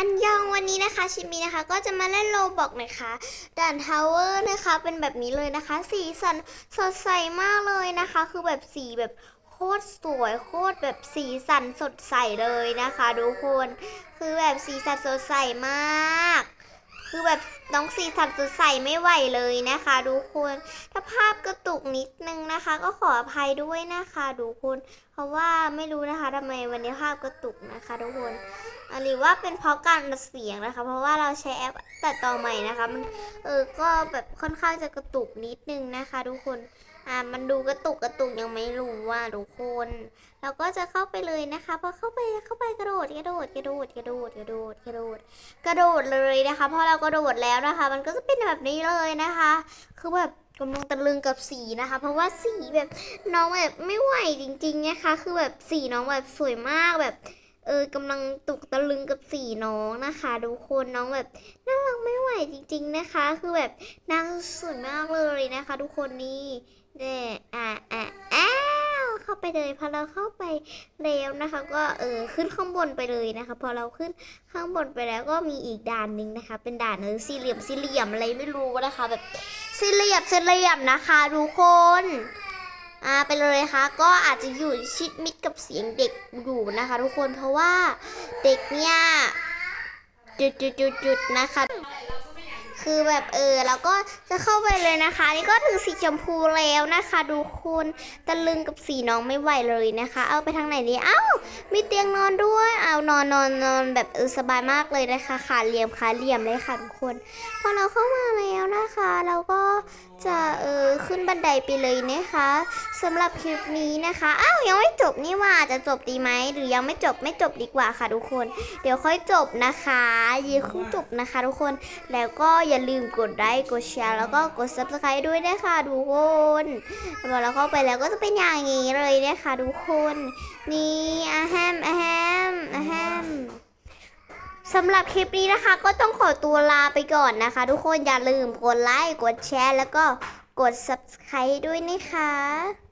อันยองวันนี้นะคะชิมีนะคะก็จะมาเล่นโลบอกนะคะด่านทาวเวอร์นะคะเป็นแบบนี้เลยนะคะ สีสันสดใสมากเลยนะคะ คือแบบสีแบบโคตรสวยโคตรแบบสีสันสดใสเลยนะคะทุกคน คือแบบสีสันสดใสมาก คือแบบน้องสีสันสดใสไม่ไหวเลยนะคะทุกคนถ้าภาพกระตุกนิดนึงนะคะ ก็ขออภัยด้วยนะคะทุกคน เพราะว่าไม่รู้นะคะทำไมวันนี้ภาพกระตุกนะคะทุกคนหรือว่าเป็นเพราะการอัดเสียงนะคะ เพราะว่าเราใช้แอปตัดต่อใหม่นะคะมันเออก็แบบค่อนข้างจะกระตุกนิดนึงนะคะ ทุกคน อ่ามันดูกระตุกกระตุกยังไม่รู้ว่าทุกคน เราก็จะเข้าไปเลยนะคะพอเข้าไปเข้าไปกระโดดกระโดดกระโดดกระโดดกระโดดกระโดดกระโดดเลยนะคะพอเรากระโดดแล้วนะคะ มันก็จะเป็นแบบนี้เลยนะคะ คือแบบกำลังตะลึงกับสีนะคะ เพราะว่าสีแบบน้องแบบไม่ไหวจริงๆนะคะ คือแบบสีน้องแบบสวยมากแบบเออกำลังตกตะลึงกับสีน้องนะคะทุกคนน้องแบบน่า ไม่ไหวจริงๆนะคะ คือแบบนางสวยมากเลยนะคะ ทุกคนนี่เน่อะอะอ้าวเข้าไปเลยพอเราเข้าไปแล้วนะคะ ก็เออขึ้นข้างบนไปเลยนะคะ พอเราขึ้นข้างบนไปแล้วก็มีอีกด่านหนึ่งนะคะ เป็นด่านเออสี่เหลี่ยมสี่เหลี่ยมอะไรไม่รู้นะคะ แบบสี่เหลี่ยมสี่เหลี่ยมนะคะทุกคนอ่าไปเลยค่ะก็อาจจะอยู่ชิดมิดกับเสียงเด็กอยู่นะคะ ทุกคนเพราะว่าเด็กเนี่ย จุดจุดจุดจุดนะคะ คือแบบเออเราก็จะเข้าไปเลยนะคะ นี่ก็ถึงสีชมพูแล้วนะคะทุกคนตะลึงกับสีน้องไม่ไหวเลยนะคะ เอาไปทางไหนดีเอ้า มีเตียงนอนด้วย เอานอนนอนนอนแบบเออสบายมากเลยนะคะขาเหลี่ยมขาเหลี่ยมเลยค่ะทุกคนพอเราเข้ามาแล้วนะคะ เราก็จะเออขึ้นบันไดไปเลยนะคะ สำหรับคลิปนี้นะคะ อ้าวยังไม่จบนี่ว่าจะจบดีไหมหรือยังไม่จบไม่จบดีกว่าค่ะทุกคน เดี๋ยวค่อยจบนะคะยีครึ่งจบนะคะทุกคน แล้วก็อย่าลืมกดไลค์กดแชร์แล้วก็กด subscribe ด้วยนะคะทุกคนพอเราเข้าไปแล้วก็จะเป็นอย่างนี้เลยนะคะทุกคน นี่อะแฮมอะแฮมอะแฮมสำหรับคลิปนี้นะคะ ก็ต้องขอตัวลาไปก่อนนะคะ ทุกคนอย่าลืมกดไลค์กดแชร์แล้วก็กด subscribe ด้วยนะคะ